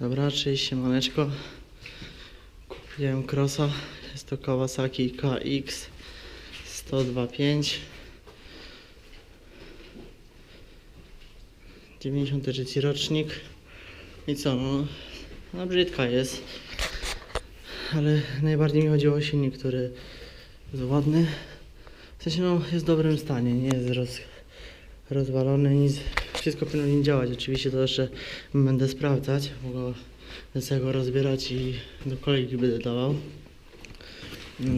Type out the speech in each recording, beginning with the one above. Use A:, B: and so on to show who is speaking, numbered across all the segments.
A: Dobra, cześć, siemaneczko. Kupiłem crossa. Jest to Kawasaki KX 1025. 93 rocznik. I co, no, no brzydka jest. Ale najbardziej mi chodziło o silnik, który jest ładny. W sensie, no, jest w dobrym stanie, nie jest roz, rozwalony, nic. Wszystko powinno działać. Oczywiście to jeszcze będę sprawdzać, bo go, będę go rozbierać i do kolegi będę dawał.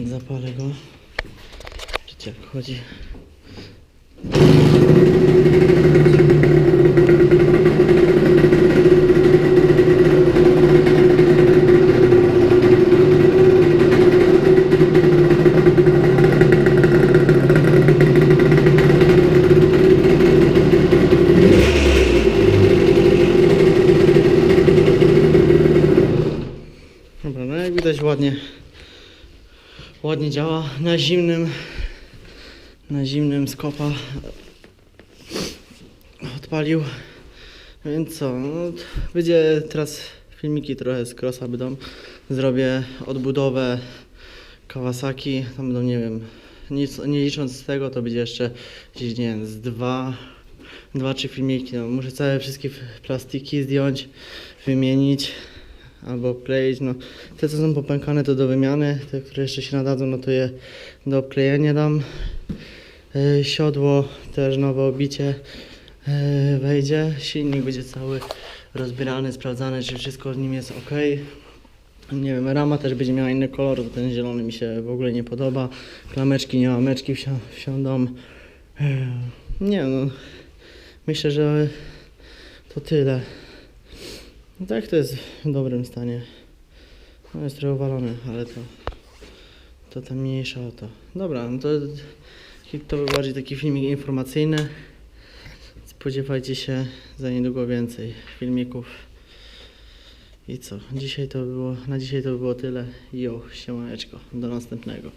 A: Zapalę go. Widzicie jak chodzi. No jak widać ładnie ładnie działa. Na zimnym na zimnym skopa odpalił. Więc co no, będzie teraz filmiki trochę z crossa będą. Zrobię odbudowę Kawasaki. Tam będą nie wiem nic, nie licząc z tego to będzie jeszcze gdzieś nie wiem z dwa dwa trzy filmiki. No, muszę całe wszystkie plastiki zdjąć wymienić albo obkleić. No, te co są popękane to do wymiany, te które jeszcze się nadadzą no to je do obklejenia dam. Yy, siodło też nowe obicie yy, wejdzie, silnik będzie cały rozbierany, sprawdzany czy wszystko z nim jest ok. Nie wiem, rama też będzie miała inny kolor, bo ten zielony mi się w ogóle nie podoba. Klameczki, nie łameczki wsi wsiądą. Yy, nie no, myślę, że to tyle. No tak, to jest w dobrym stanie. No jest trochę uwalony, ale to, to tam mniejsza o to. Dobra, no to, to był bardziej taki filmik informacyjny. Spodziewajcie się za niedługo więcej filmików. I co? Dzisiaj to było, na dzisiaj to było tyle. Jo, siemaneczko. Do następnego.